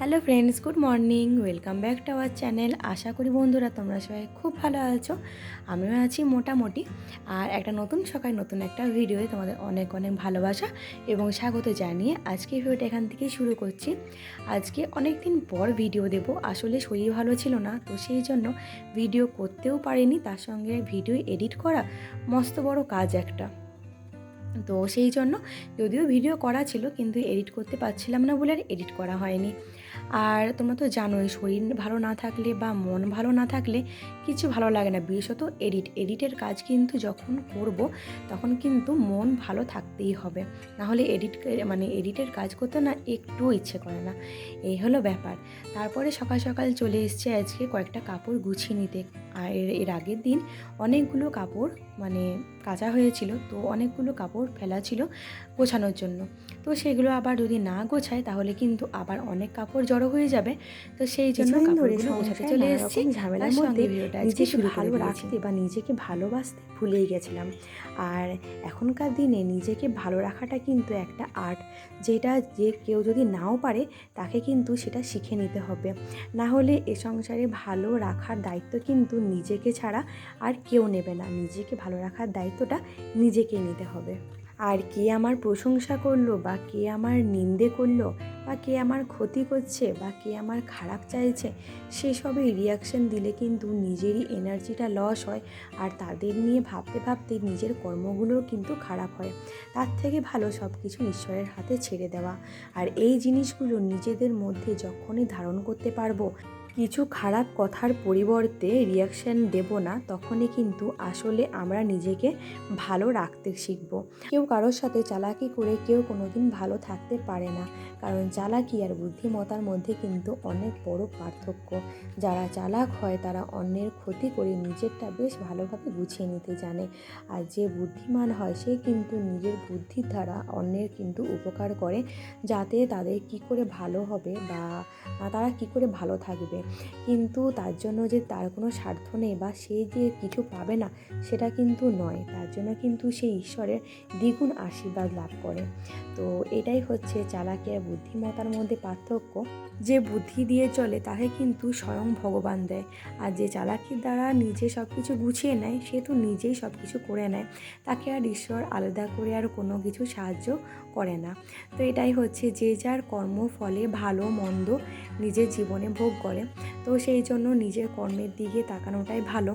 Hello friends, good morning. Welcome back to our channel. আশা করি বন্ধুরা তোমরা সবাই খুব ভালো আছো। আমিও আছি মোটামুটি। আর একটা নতুন সকাল, নতুন একটা ভিডিওয়ে তোমাদের অনেক অনেক ভালোবাসা এবং স্বাগত জানিয়ে আজকে ভিডিওটা এখান থেকেই শুরু করছি। আজকে অনেক দিন পর ভিডিও দেব। আসলে শরীর ভালো ছিল না, তো সেই জন্য ভিডিও করতেও পারিনি। তার সঙ্গে ভিডিও এডিট করা মস্ত বড় কাজ একটা। তো সেই জন্য যদিও ভিডিও করা ছিল, কিন্তু এডিট করতে পারছিলাম না বলে আর এডিট করা হয়নি। আর তোমরা তো জানোই, শরীর ভালো না থাকলে বা মন ভালো না থাকলে কিছু ভালো লাগে না। বিশেষত এডিট। এডিটের কাজ কিন্তু যখন করব, তখন কিন্তু মন ভালো থাকতেই হবে। নাহলে এডিট মানে এডিটের কাজ করতে না একটুও ইচ্ছে করে না। এই হলো ব্যাপার। তারপরে সকাল সকাল চলে এসছে আজকে কয়েকটা কাপড় গুছিয়ে নিতে। আর এর আগের দিন অনেকগুলো কাপড় মানে কাঁচা হয়েছিল। তো অনেকগুলো কাপড় ফেলা ছিল গোছানোর জন্য। তো সেগুলো আবার যদি না গোছায় তাহলে কিন্তু আবার অনেক কাপড় জড়ো হয়ে যাবে। তো সেই জন্য কাপড়গুলো গোছাতে চলে এসেছি ঝামেলার মধ্যে আজকে শুরু ভালো রাখতে বা নিজেকে ভালোবাসতে ভুলেই গেছিলাম। আর এখনকার দিনে নিজেকে ভালো রাখাটা কিন্তু একটা আর্ট যেটা যে কেউ যদি নাও পারে তাকে কিন্তু সেটা শিখে নিতে হবে। না হলে এ সংসারে ভালো রাখার দায়িত্ব কিন্তু নিজেকে ছাড়া আর কেউ নেবে না। নিজেকে ভালো রাখার দায়িত্বটা নিজেকেই নিতে হবে। আর কে আমার প্রশংসা করল, বা কে আমার নিন্দে করল, বা কে আমার ক্ষতি করছে, বা কে আমার খারাপ চাইছে সেসবে রিয়াকশন দিলে কিন্তু নিজেরই এনার্জিটা লস হয়। আর তাদের নিয়ে ভাবতে ভাবতে নিজের কর্মগুলোও কিন্তু খারাপ হয়। তার থেকে ভালো সব কিছু ঈশ্বরের হাতে ছেড়ে দেওয়া। আর এই জিনিসগুলো নিজেদের মধ্যে যখনই ধারণ করতে পারব কিছু খারাপ কথার পরিবর্তে রিয়াকশন দেব না, তখনই কিন্তু আসলে আমরা নিজেকে ভালো রাখতে শিখব। কেউ কারোর সাথে চালাকি করে কেউ কোনো দিন ভালো থাকতে পারে না, কারণ চালাকি আর বুদ্ধিমতার মধ্যে কিন্তু অনেক বড় পার্থক্য। যারা চালাক হয়, তারা অন্যের ক্ষতি করে নিজেরটা বেশ ভালোভাবে গুছিয়ে নিতে জানে। আর যে বুদ্ধিমান হয়, সে কিন্তু নিজের বুদ্ধির দ্বারা অন্যের কিন্তু উপকার করে, যাতে তাদের কি করে ভালো হবে বা তারা কি করে ভালো থাকবে। কিন্তু তার জন্য যে তার কোনো স্বার্থ নেই বা সে যে কিছু পাবে না, সেটা কিন্তু নয়। তার জন্য কিন্তু সে ঈশ্বরের দ্বিগুণ আশীর্বাদ লাভ করে। তো এটাই হচ্ছে চালাকি আর বুদ্ধিমতার মধ্যে পার্থক্য। যে বুদ্ধি দিয়ে চলে, তাকে কিন্তু স্বয়ং ভগবান দেয়। আর যে চালাকির দ্বারা নিজে সব কিছু গুছিয়ে নেয়, সে তো নিজেই সব কিছু করে নেয়। তাকে আর ঈশ্বর আলাদা করে আর কোনো কিছু সাহায্য করে না। তো এটাই হচ্ছে যে যার কর্ম ফলে ভালো মন্দ নিজের জীবনে ভোগ করে। তো সেই জন্য নিজের কর্মের দিকে তাকানোটাই ভালো।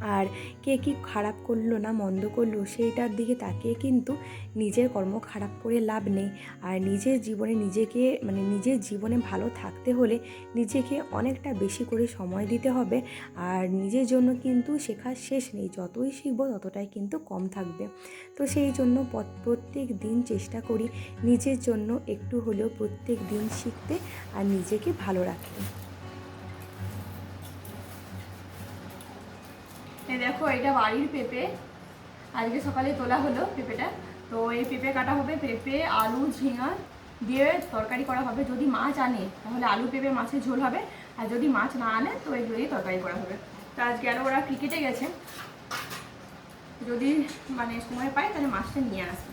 আর কে কি খারাপ করল না মন্দ করল সেইটার দিকে তাকিয়ে কিন্তু নিজের কর্ম খারাপ করে লাভ নেই। আর নিজের জীবনে নিজেকে মানে নিজের জীবনে ভালো থাকতে হলে নিজেকে অনেকটা বেশি করে সময় দিতে হবে। আর নিজের জন্য কিন্তু শেখার শেষ নেই। যতই শিখব ততটাই কিন্তু কম থাকবে। তো সেই জন্য প্রত্যেক দিন চেষ্টা করি নিজের জন্য একটু হলেও প্রত্যেক দিন শিখতে আর নিজেকে ভালো রাখতে। এই দেখো, এটা বাড়ির পেঁপে। আজকে সকালে তোলা হলো পেঁপেটা। তো এই পেঁপে কাটা হবে পেঁপে, আলু, ঝিঙা দিয়ে তরকারি করা হবে। যদি মাছ আনে, তাহলে আলু পেঁপে, মাছের ঝোল হবে। আর যদি মাছ না আনে, তো এগুলো দিয়ে তরকারি করা হবে। তো আজকে আরও ওরা ক্রিকেটে গেছে। যদি মানে সময় পায়, তাহলে মাছটা নিয়ে আসবে।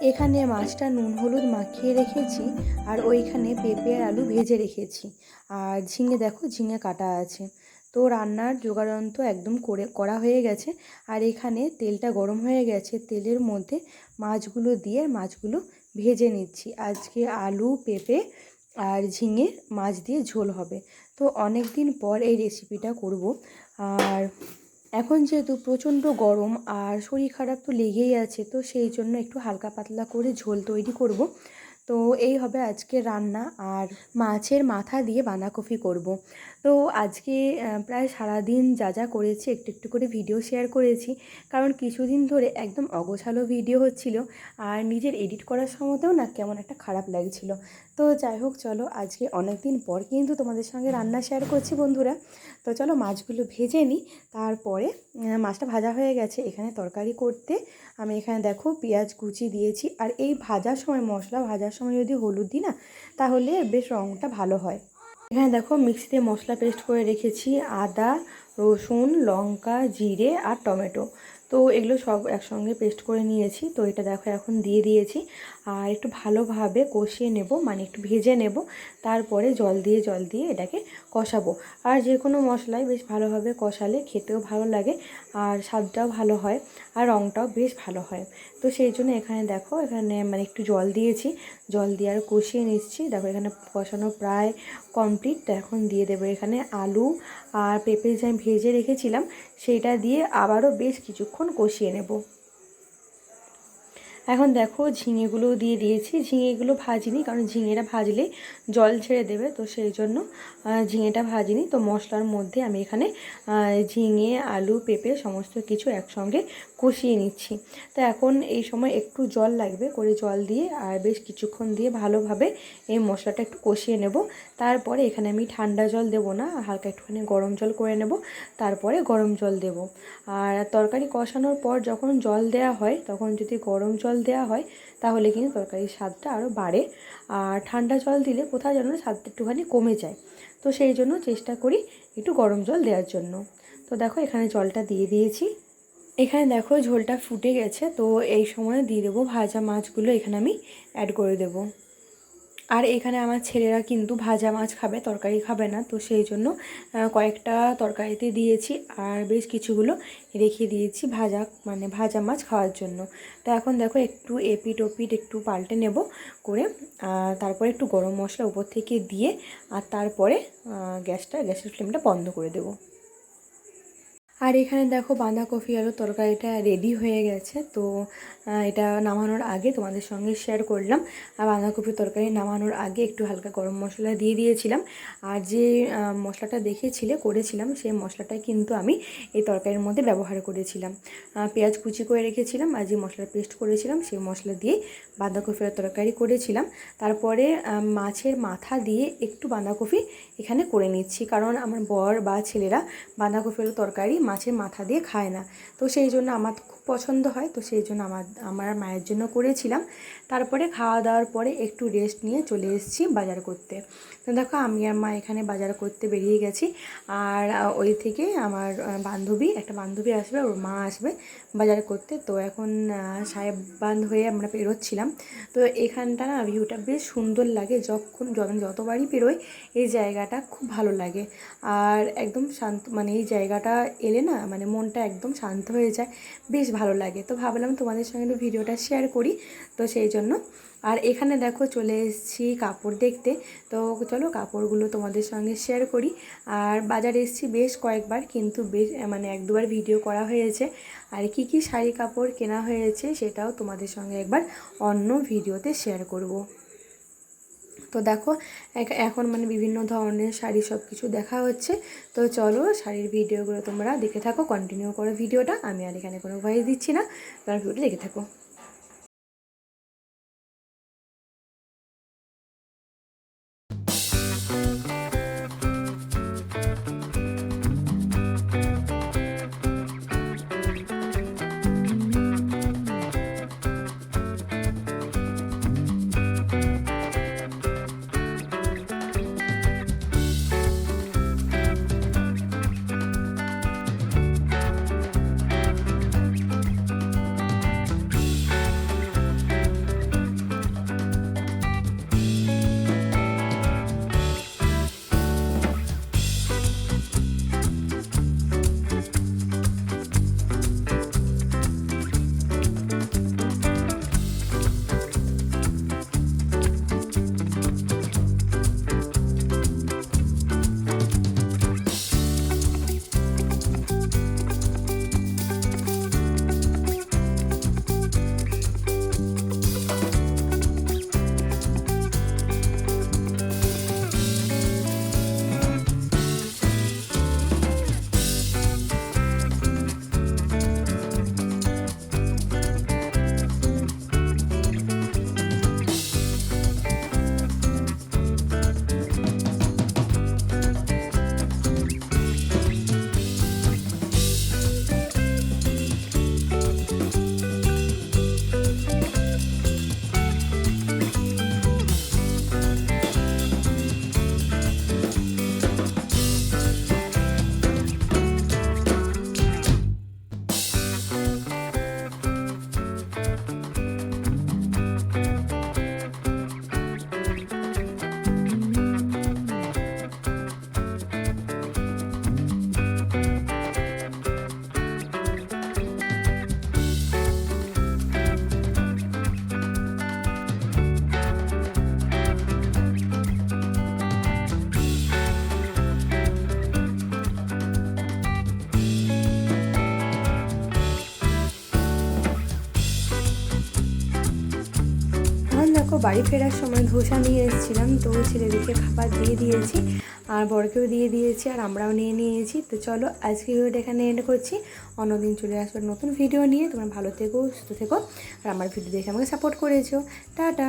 এখানে মাছটা নুন হলুদ মাখিয়ে রেখেছি আর ওইখানে পেঁপে আর আলু ভেজে রেখেছি। আর ঝিঙে দেখো, ঝিঙে কাটা আছে। তো রান্নার যোগাড়ন্ত একদম করে, করা হয়ে গেছে। আর এখানে তেলটা গরম হয়ে গেছে। তেলের মধ্যে মাছগুলো দিয়ে মাছগুলো ভেজে নিচ্ছি। আজকে আলু, পেঁপে আর ঝিঙে মাছ দিয়ে ঝোল হবে। তো অনেক দিন পর এই রেসিপিটা করব। আর এখন যেহেতু প্রচণ্ড গরম আর শরীর খারাপ তো লেগেই আছে, তো সেই জন্য একটু হালকা পাতলা করে ঝোল তৈরি করব। তো এই হবে আজকে রান্না আর মাছের মাথা দিয়ে বাঁধাকপি করব। তো আজকে প্রায় সারাদিন যা যা করেছি, একটু একটু করে ভিডিও শেয়ার করেছি। কারণ কিছুদিন ধরে একদম অগোছালো ভিডিও হচ্ছিল, আর নিজের এডিট করার সময়তেও না কেমন একটা খারাপ লাগছিল। তো যাই হোক, চলো আজকে অনেক দিন পর কিন্তু তোমাদের সঙ্গে রান্না শেয়ার করছি বন্ধুরা। তো চলো মাছগুলো ভেজে নিই, তারপরে মাছটা ভাজা হয়ে গেছে। এখানে তরকারি করতে আমি এখানে দেখো পেঁয়াজ কুচি দিয়েছি, আর এই ভাজার সময়, মশলা ভাজার সময় যদি হলুদ দিই না, তাহলে বেশ রঙটা ভালো হয়। এখানে দেখো মিক্সিতে মশলা পেস্ট করে রেখেছি আদা, রসুন, লঙ্কা, জিরে আর টমেটো। তো এগুলো সব একসঙ্গে পেস্ট করে নিয়েছি। তো এটা দেখো এখন দিয়ে দিয়েছি। আর একটু ভালোভাবে কষিয়ে নেব মানে একটু ভেজে নেব। তারপরে জল দিয়ে জল দিয়ে এটাকে কষাবো। আর যে কোনো মশলাই বেশ ভালোভাবে কষালে খেতেও ভালো লাগে আর স্বাদটাও ভালো হয় আর রঙটাও বেশ ভালো হয়। তো সেই জন্য এখানে দেখো, এখানে মানে একটু জল দিয়েছি। জল দিয়ে আর কষিয়ে নিচ্ছি। দেখো এখানে কষানো প্রায় কমপ্লিট। এখন দিয়ে দেবো এখানে আলু আর পেঁপে যে আমি ভেজে রেখেছিলাম সেইটা দিয়ে আবারও বেশ কিছুক্ষণ কষিয়ে নেব। এখন দেখো ঝিঙেগুলো দিয়ে দিয়েছি। ঝিঙেগুলো ভাজিনি, কারণ ঝিঙেটা ভাজলে জল ছেড়ে দেবে, তো সেই জন্য ঝিঙেটা ভাজিনি। তো মশলার মধ্যে আমি এখানে ঝিঙে, আলু, পেঁপে সমস্ত কিছু একসঙ্গে কষিয়ে নিচ্ছি। তো এখন এই সময় একটু জল লাগবে, করে জল দিয়ে আর বেশ কিছুক্ষণ দিয়ে ভালোভাবে এই মশলাটা একটু কষিয়ে নেব। তারপরে এখানে আমি ঠান্ডা জল দেব না, হালকা একটুখানি গরম জল করে নেব, তারপরে গরম জল দেব। আর তরকারি কষানোর পর যখন জল দেওয়া হয়, তখন যদি গরম জল দেওয়া হয়, তাহলে কিন্তু তরকারির স্বাদটা আরও বাড়ে। আর ঠান্ডা জল দিলে কোথাও যেন স্বাদটা একটুখানি কমে যায়। তো সেই জন্য চেষ্টা করি একটু গরম জল দেওয়ার জন্য। তো দেখো এখানে জলটা দিয়ে দিয়েছি। এখানে দেখো ঝোলটা ফুটে গেছে, তো এই সময় দিয়ে দেবো ভাজা মাছগুলো, এখানে আমি অ্যাড করে দেবো। আর এখানে আমার ছেলেরা কিন্তু ভাজা মাছ খাবে, তরকারি খাবে না, তো সেই জন্য কয়েকটা তরকারিতে দিয়েছি আর বেশ কিছুগুলো রেখে দিয়েছি ভাজা মানে ভাজা মাছ খাওয়ার জন্য। তো এখন দেখো একটু এপিট ওপিট একটু পাল্টে নেব করে তারপরে একটু গরম মশলা উপর থেকে দিয়ে, আর তারপরে গ্যাসটা, গ্যাসের ফ্লেমটা বন্ধ করে দেবো। আর এখানে দেখো বাঁধাকপি আলু তরকারিটা রেডি হয়ে গেছে। তো এটা নামানোর আগে তোমাদের সঙ্গে শেয়ার করলাম। আর বাঁধাকপি তরকারি নামানোর আগে একটু হালকা গরম মশলা দিয়ে দিয়েছিলাম। আর যে মশলাটা দেখেছিলে, করেছিলাম, সেই মশলাটাই কিন্তু আমি এই তরকারির মধ্যে ব্যবহার করেছিলাম। পেঁয়াজ কুচি করে রেখেছিলাম আর যে মশলার পেস্ট করেছিলাম, সেই মশলা দিয়ে বাঁধাকপি তরকারি করেছিলাম। তারপরে মাছের মাথা দিয়ে একটু বাঁধাকপি এখানে করে নিচ্ছি। কারণ আমার বর বা ছেলেরা বাঁধাকপি আলু তরকারি মাছের মাথা দিয়ে খায় না। তো সেই জন্য আমার খুব পছন্দ হয়। তো সেই জন্য আমার আমার মায়ের জন্য করেছিলাম। তারপরে খাওয়া দাওয়ার পরে একটু রেস্ট নিয়ে চলে এসেছি বাজার করতে। তো দেখো, আমি আর মা এখানে বাজার করতে বেরিয়ে গেছি। আর ওই থেকে আমার বান্ধবী, একটা বান্ধবী আসবে, ওর মা আসবে বাজার করতে। তো এখন সাহেব বান্ধ হয়ে আমরা পেরোচ্ছিলাম। তো এখানটা না ভিউটা বেশ সুন্দর লাগে। যখন যতবারই পেরোয় এই জায়গাটা খুব ভালো লাগে। আর একদম শান্ত মানে এই জায়গাটা এলে না মানে মনটা একদম শান্ত হয়ে যায়, বেশ ভালো লাগে। তো ভাবলাম তোমাদের সঙ্গে একটু ভিডিওটা শেয়ার করি, তো সেই জন্য। আর এখানে দেখো চলে এসেছি কাপড় দেখতে, তো চলো কাপড়গুলো তোমাদের সঙ্গে শেয়ার করি। আর বাজারে এসেছি বেশ কয়েকবার, কিন্তু বেশ মানে এক দুবার ভিডিও করা হয়েছে। আর কি কি শাড়ি কাপড় কেনা হয়েছে সেটাও তোমাদের সঙ্গে একবার অন্য ভিডিওতে শেয়ার করব। তো দেখো এখন মানে বিভিন্ন ধরনের শাড়ি সব কিছু দেখা হচ্ছে। তো চলো শাড়ির ভিডিওগুলো তোমরা দেখে থাকো কন্টিনিউ করো ভিডিওটা। আমি আর এখানে কোনো ভয়েস দিচ্ছি না, তোমরা ভিডিওটা দেখে থাকো। বাড়ি ফেরার সময় ধোসা নিয়ে এসেছিলাম, তো ছেলেদেরকে খাবার দিয়ে দিয়েছি আর বরকেও দিয়ে দিয়েছি আর আমরাও নিয়ে নিয়েছি। তো চলো আজকে ভিডিওটা এখানে এন্ড করছি। অন্যদিন চলে আসবে নতুন ভিডিও নিয়ে। তোমরা ভালো থেকো, সুস্থ থেকো আর আমার ভিডিও দেখে আমাকে সাপোর্ট করেছ। টাটা!